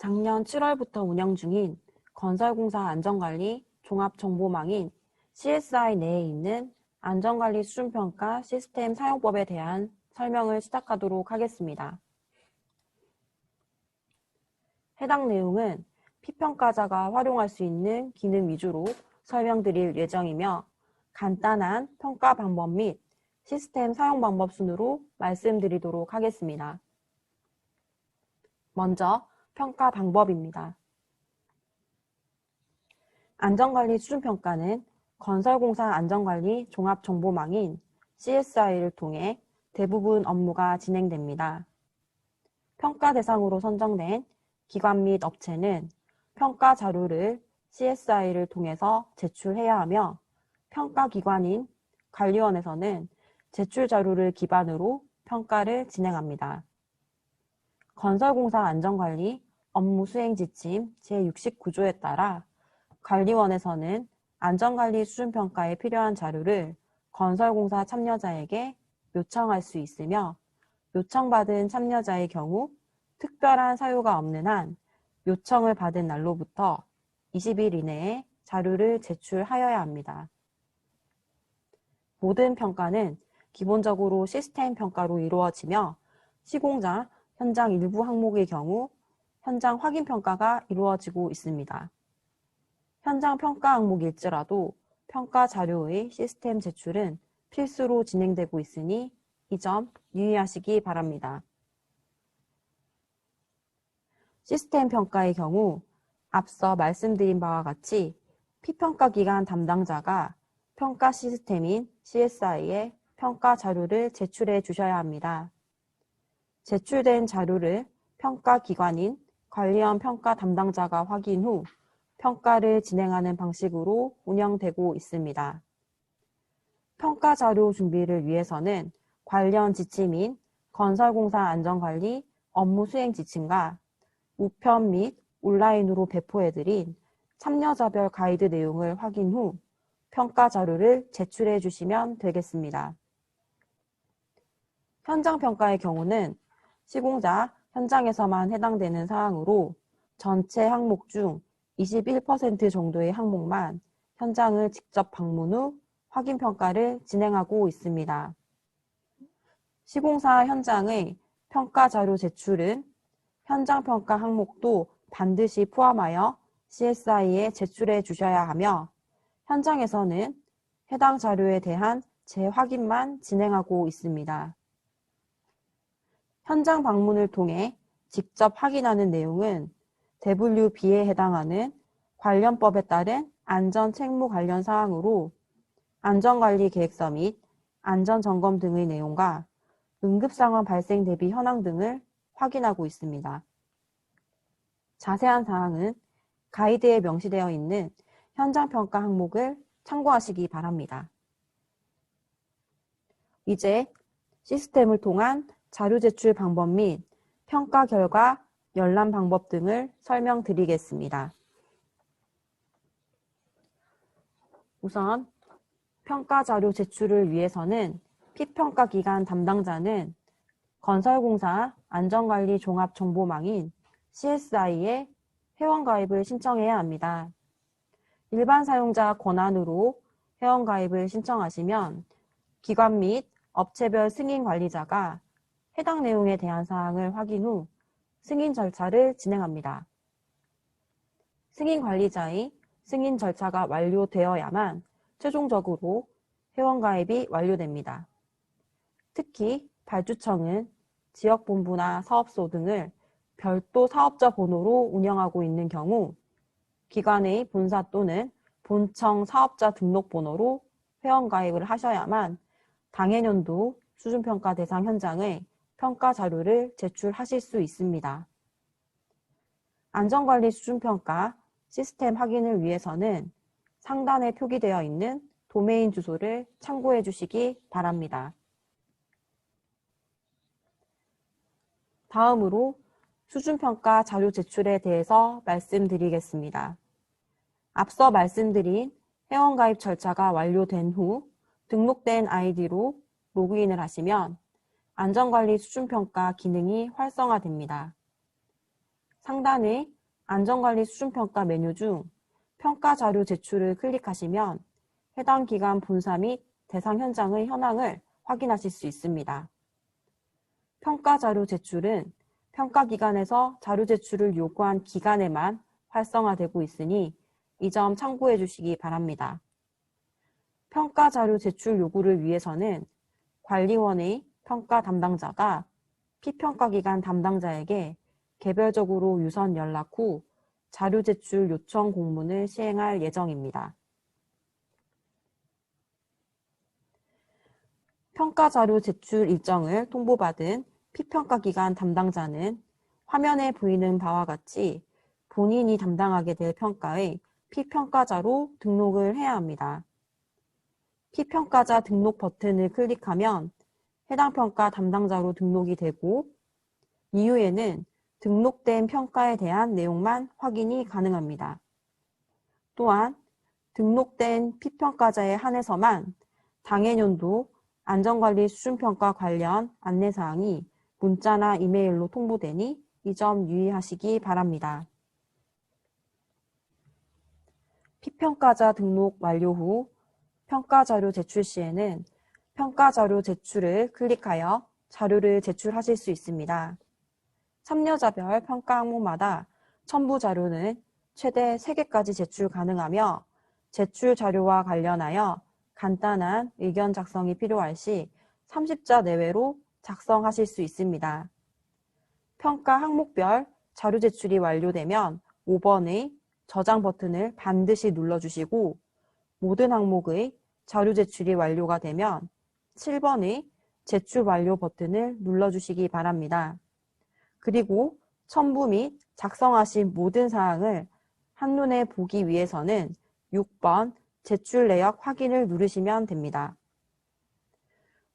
작년 7월부터 운영 중인 건설공사 안전관리 종합정보망인 CSI 내에 있는 안전관리 수준평가 시스템 사용법에 대한 설명을 시작하도록 하겠습니다. 해당 내용은 피평가자가 활용할 수 있는 기능 위주로 설명드릴 예정이며 간단한 평가 방법 및 시스템 사용 방법 순으로 말씀드리도록 하겠습니다. 먼저 평가 방법입니다. 안전관리 수준평가는 건설공사 안전관리 종합정보망인 CSI를 통해 대부분 업무가 진행됩니다. 평가 대상으로 선정된 기관 및 업체는 평가 자료를 CSI를 통해서 제출해야 하며 평가 기관인 관리원에서는 제출 자료를 기반으로 평가를 진행합니다. 건설공사 안전관리 업무 수행 지침 제69조에 따라 관리원에서는 안전관리 수준평가에 필요한 자료를 건설공사 참여자에게 요청할 수 있으며 요청받은 참여자의 경우 특별한 사유가 없는 한 요청을 받은 날로부터 20일 이내에 자료를 제출하여야 합니다. 모든 평가는 기본적으로 시스템 평가로 이루어지며 시공자, 현장 일부 항목의 경우 현장 확인 평가가 이루어지고 있습니다. 현장 평가 항목일지라도 평가 자료의 시스템 제출은 필수로 진행되고 있으니 이 점 유의하시기 바랍니다. 시스템 평가의 경우 앞서 말씀드린 바와 같이 피평가 기관 담당자가 평가 시스템인 CSI에 평가 자료를 제출해 주셔야 합니다. 제출된 자료를 평가 기관인 관리원 평가 담당자가 확인 후 평가를 진행하는 방식으로 운영되고 있습니다. 평가 자료 준비를 위해서는 관련 지침인 건설공사 안전관리 업무 수행 지침과 우편 및 온라인으로 배포해드린 참여자별 가이드 내용을 확인 후 평가 자료를 제출해 주시면 되겠습니다. 현장 평가의 경우는 시공자 현장에서만 해당되는 사항으로 전체 항목 중 21% 정도의 항목만 현장을 직접 방문 후 확인 평가를 진행하고 있습니다. 시공사 현장의 평가 자료 제출은 현장 평가 항목도 반드시 포함하여 CSI에 제출해 주셔야 하며 현장에서는 해당 자료에 대한 재확인만 진행하고 있습니다. 현장 방문을 통해 직접 확인하는 내용은 WB에 해당하는 관련법에 따른 안전 책무 관련 사항으로 안전관리 계획서 및 안전점검 등의 내용과 응급상황 발생 대비 현황 등을 확인하고 있습니다. 자세한 사항은 가이드에 명시되어 있는 현장평가 항목을 참고하시기 바랍니다. 이제 시스템을 통한 자료 제출 방법 및 평가 결과 열람 방법 등을 설명드리겠습니다. 우선 평가 자료 제출을 위해서는 피평가 기관 담당자는 건설공사 안전관리 종합정보망인 CSI에 회원가입을 신청해야 합니다. 일반 사용자 권한으로 회원가입을 신청하시면 기관 및 업체별 승인 관리자가 해당 내용에 대한 사항을 확인 후 승인 절차를 진행합니다. 승인 관리자의 승인 절차가 완료되어야만 최종적으로 회원가입이 완료됩니다. 특히 발주청은 지역본부나 사업소 등을 별도 사업자 번호로 운영하고 있는 경우 기관의 본사 또는 본청 사업자 등록번호로 회원가입을 하셔야만 당해년도 수준평가 대상 현장의 평가 자료를 제출하실 수 있습니다. 안전관리 수준평가 시스템 확인을 위해서는 상단에 표기되어 있는 도메인 주소를 참고해 주시기 바랍니다. 다음으로 수준평가 자료 제출에 대해서 말씀드리겠습니다. 앞서 말씀드린 회원가입 절차가 완료된 후 등록된 아이디로 로그인을 하시면 안전관리 수준평가 기능이 활성화됩니다. 상단의 안전관리 수준평가 메뉴 중 평가 자료 제출을 클릭하시면 해당 기관 본사 및 대상 현장의 현황을 확인하실 수 있습니다. 평가 자료 제출은 평가 기관에서 자료 제출을 요구한 기간에만 활성화되고 있으니 이 점 참고해 주시기 바랍니다. 평가 자료 제출 요구를 위해서는 관리원의 평가 담당자가 피평가 기관 담당자에게 개별적으로 유선 연락 후 자료 제출 요청 공문을 시행할 예정입니다. 평가 자료 제출 일정을 통보받은 피평가 기관 담당자는 화면에 보이는 바와 같이 본인이 담당하게 될 평가의 피평가자로 등록을 해야 합니다. 피평가자 등록 버튼을 클릭하면 해당 평가 담당자로 등록이 되고 이후에는 등록된 평가에 대한 내용만 확인이 가능합니다. 또한 등록된 피평가자에 한해서만 당해년도 안전관리 수준평가 관련 안내사항이 문자나 이메일로 통보되니 이 점 유의하시기 바랍니다. 피평가자 등록 완료 후 평가자료 제출 시에는 평가 자료 제출을 클릭하여 자료를 제출하실 수 있습니다. 참여자별 평가 항목마다 첨부 자료는 최대 3개까지 제출 가능하며 제출 자료와 관련하여 간단한 의견 작성이 필요할 시 30자 내외로 작성하실 수 있습니다. 평가 항목별 자료 제출이 완료되면 5번의 저장 버튼을 반드시 눌러주시고 모든 항목의 자료 제출이 완료가 되면 7번의 제출 완료 버튼을 눌러주시기 바랍니다. 그리고 첨부 및 작성하신 모든 사항을 한눈에 보기 위해서는 6번 제출 내역 확인을 누르시면 됩니다.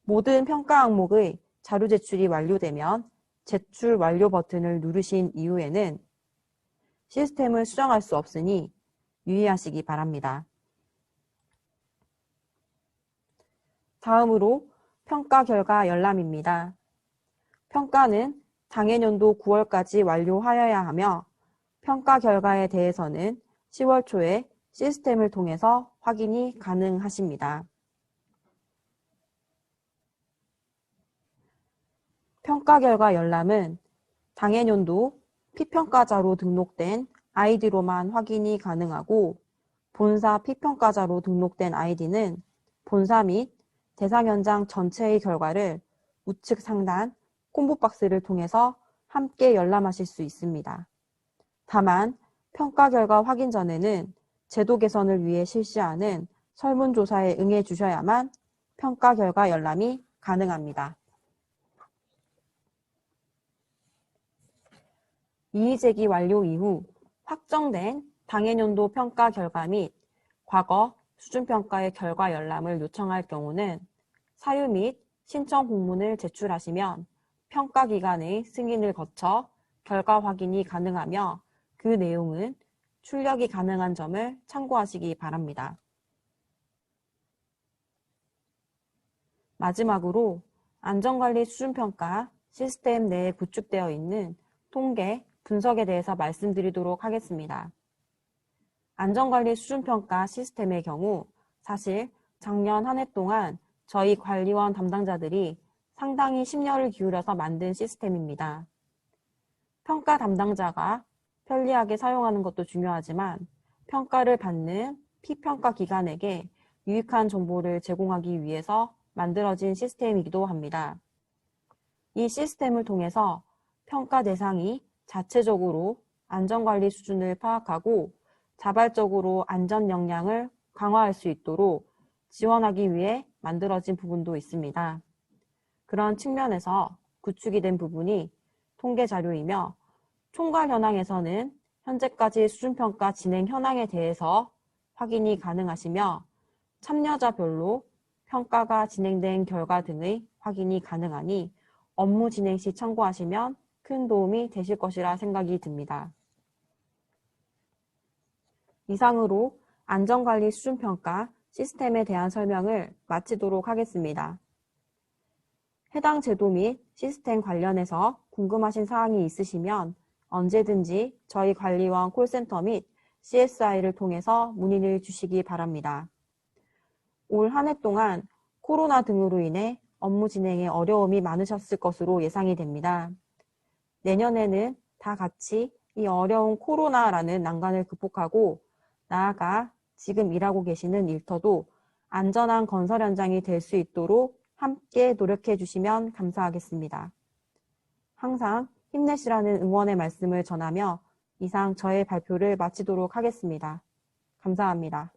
모든 평가 항목의 자료 제출이 완료되면 제출 완료 버튼을 누르신 이후에는 시스템을 수정할 수 없으니 유의하시기 바랍니다. 다음으로 평가 결과 열람입니다. 평가는 당해년도 9월까지 완료하여야 하며 평가 결과에 대해서는 10월 초에 시스템을 통해서 확인이 가능하십니다. 평가 결과 열람은 당해년도 피평가자로 등록된 아이디로만 확인이 가능하고 본사 피평가자로 등록된 아이디는 본사 및 대상 현장 전체의 결과를 우측 상단 콤보 박스를 통해서 함께 열람하실 수 있습니다. 다만 평가 결과 확인 전에는 제도 개선을 위해 실시하는 설문조사에 응해 주셔야만 평가 결과 열람이 가능합니다. 이의 제기 완료 이후 확정된 당해년도 평가 결과 및 과거 수준평가의 결과 열람을 요청할 경우는 사유 및 신청 공문을 제출하시면 평가 기관의 승인을 거쳐 결과 확인이 가능하며 그 내용은 출력이 가능한 점을 참고하시기 바랍니다. 마지막으로 안전관리 수준평가 시스템 내에 구축되어 있는 통계, 분석에 대해서 말씀드리도록 하겠습니다. 안전관리 수준평가 시스템의 경우 사실 작년 한 해 동안 저희 관리원 담당자들이 상당히 심려를 기울여서 만든 시스템입니다. 평가 담당자가 편리하게 사용하는 것도 중요하지만 평가를 받는 피평가 기관에게 유익한 정보를 제공하기 위해서 만들어진 시스템이기도 합니다. 이 시스템을 통해서 평가 대상이 자체적으로 안전관리 수준을 파악하고 자발적으로 안전 역량을 강화할 수 있도록 지원하기 위해 만들어진 부분도 있습니다. 그런 측면에서 구축이 된 부분이 통계 자료이며 총괄 현황에서는 현재까지 수준평가 진행 현황에 대해서 확인이 가능하시며 참여자별로 평가가 진행된 결과 등의 확인이 가능하니 업무 진행 시 참고하시면 큰 도움이 되실 것이라 생각이 듭니다. 이상으로 안전관리 수준평가 시스템에 대한 설명을 마치도록 하겠습니다. 해당 제도 및 시스템 관련해서 궁금하신 사항이 있으시면 언제든지 저희 관리원 콜센터 및 CSI를 통해서 문의를 주시기 바랍니다. 올 한 해 동안 코로나 등으로 인해 업무 진행에 어려움이 많으셨을 것으로 예상이 됩니다. 내년에는 다 같이 이 어려운 코로나라는 난관을 극복하고 나아가 지금 일하고 계시는 일터도 안전한 건설 현장이 될 수 있도록 함께 노력해 주시면 감사하겠습니다. 항상 힘내시라는 응원의 말씀을 전하며 이상 저의 발표를 마치도록 하겠습니다. 감사합니다.